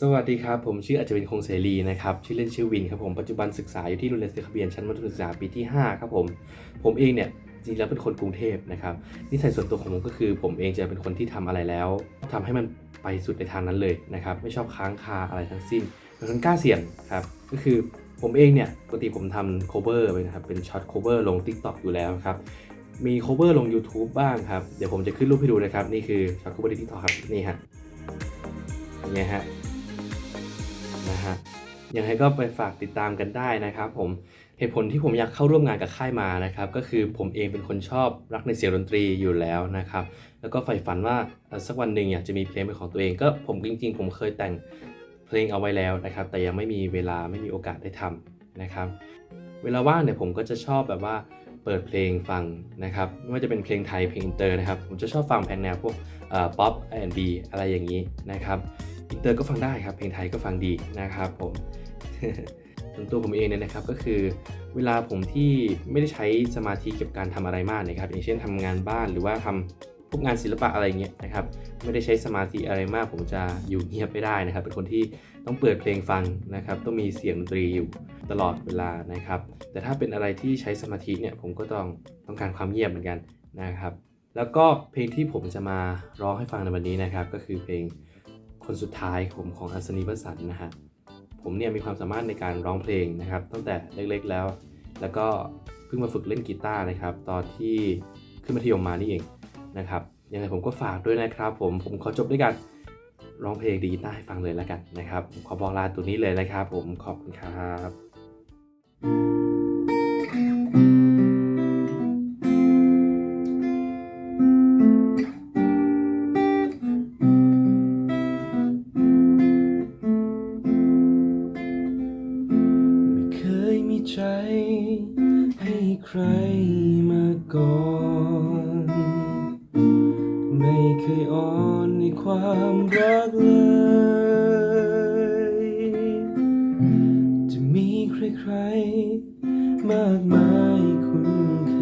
สวัสดีครับ ผมชื่ออาจจะเป็นคงเสรีนะครับ ชื่อเล่นชื่อวินครับผม ปัจจุบันศึกษาอยู่ที่โรงเรียนเซคเบียนชั้นมัธยมศึกษาปีที่ 5 ครับผม ผมเองเนี่ยจริงแล้วเป็นคนกรุงเทพนะครับนิสัยส่วนตัวของผมก็คือ ผมเองจะเป็นคนที่ทำอะไรแล้วทำให้มันไปสุดในทางนั้นเลยนะครับไม่ชอบค้างคาอะไรทั้งสิ้นเป็นคนกล้าเสี่ยงครับก็คือผมเองเนี่ยปกติผมทำ cover ไปนะครับเป็นช็อต cover ลง TikTok อยู่แล้วครับมี cover ลง YouTube บ้างครับเดี๋ยวผมจะขึ้นรูปให้ดูนะครับนี่คือช็อต cover ที่ TikTok ครับนี่ฮะอย่างเงี้ยฮะ ฮะยังไงก็ไปฝากติดตามกันได้นะครับผมเหตุผลที่ผมอยากเข้าร่วมงานกับค่ายมานะครับ ก็คือผมเองเป็นคนชอบรักในเสียงดนตรีอยู่แล้วนะครับ แล้วก็ใฝ่ฝันว่าสักวันหนึ่งอยากจะมีเพลงเป็นของตัวเอง ก็ผมจริง ๆ ผมเคยแต่งเพลงเอาไว้แล้วนะครับ แต่ยังไม่มีเวลาไม่มีโอกาสได้ทำนะครับ เวลาว่างเนี่ยผมก็จะชอบแบบว่าเปิดเพลงฟังนะครับไม่ว่าจะเป็นเพลงไทยเพลงอินเตอร์นะครับ ผมจะชอบฟังเพลงแนวพวกป๊อปแอนด์บีอะไรอย่างนี้นะครับ อินเตอร์ก็ฟังได้ครับ เพลงไทยก็ฟังดีนะครับผมส่วนตัวผมเองเนี่ยนะครับก็คือเวลาผมที่ไม่ได้ใช้สมาธิเกับการทำอะไรมากนะครับ อย่างเช่นทำงานบ้านหรือว่าทำพวกงานศิลปะอะไรเงี้ยนะครับไม่ได้ใช้สมาธิอะไรมาก ผมจะอยู่เงียบไม่ได้นะครับ เป็นคนที่ต้องเปิดเพลงฟังนะครับ ต้องมีเสียงดนตรีอยู่ตลอดเวลานะครับ แต่ถ้าเป็นอะไรที่ใช้สมาธิเนี่ยผมก็ต้องต้องการความเงียบเหมือนกันนะครับ แล้วก็เพลงที่ผมจะมาร้องให้ฟังในวันนี้นะครับ ก็คือเพลง คนสุดท้ายผมของอัศนีวสันต์นะฮะผมเนี่ยมีความสามารถในการร้องเพลงนะครับ ตั้งแต่เล็กๆแล้ว แล้วก็เพิ่งมาฝึกเล่นกีตาร์นะครับ ตอนที่ขึ้นมัธยมมานี่เองนะครับยังไงผมก็ฝากด้วยนะครับ ผมผมขอจบด้วยกันร้องเพลงดีกีตาร์ให้ฟังเลยแล้วกันนะครับ ขอบอกลาตัวนี้เลยนะครับ ผมขอบคุณครับไม่ รมาก่อน ไม่เคยอ่อนในความรักเลย จะมีใครๆ มากมายคุ้นเค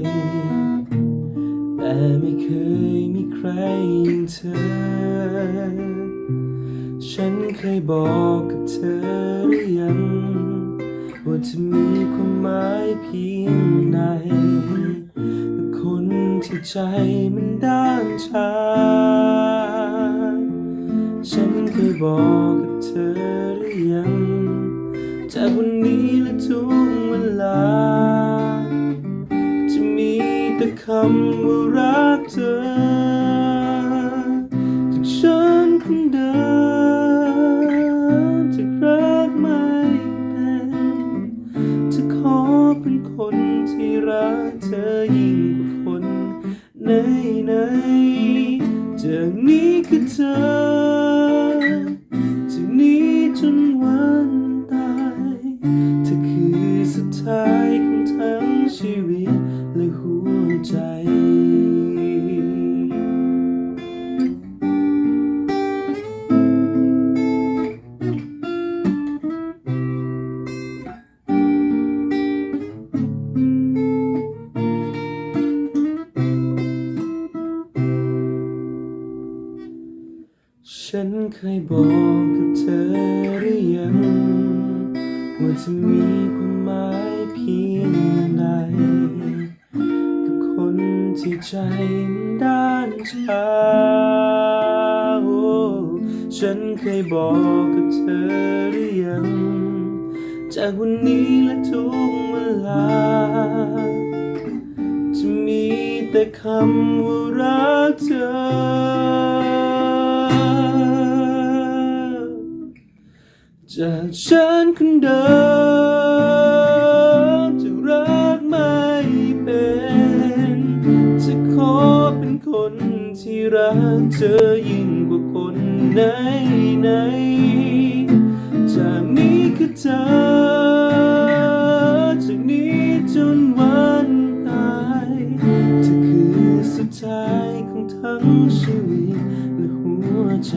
ย แต่ไม่เคยมีใครอย่างเธอ ฉันเคยบอกกับเธอหรือยัง ว่าจะมีความหมายเพียงใดกับคนที่ใจมันด้านชา ฉันเคยบอกกับเธอหรือยังจากวันนี้และทุกเวลา จะมีแต่คำว่ารักเธอ ไหนไหนจากนี้คือเธอจากนี้จนวันตายเธอคือสุดท้ายของทั้งชีวิต ฉันเคยบอกกับเธอหรือยัง ว่าจะมีความหมายเพียงใดกับคนที่ใจมันด้านชาฉันเคยบอกกับเธอหรือยัง จากวันนี้และทุกเวลา จะมีแต่คำว่ารักเธอ จากฉันคนเดิมจะรักไม่เป็นจะขอเป็นคนที่รักเธอยิ่งกว่าคนไหนไหนๆจากนี้คือเธอจากนี้จนวันตายเธอคือสุดท้ายของทั้งชีวิตและหัวใจ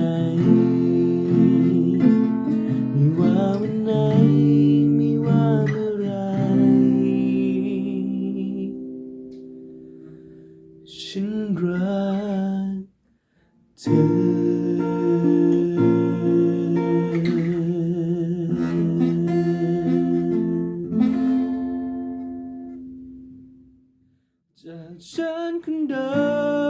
love.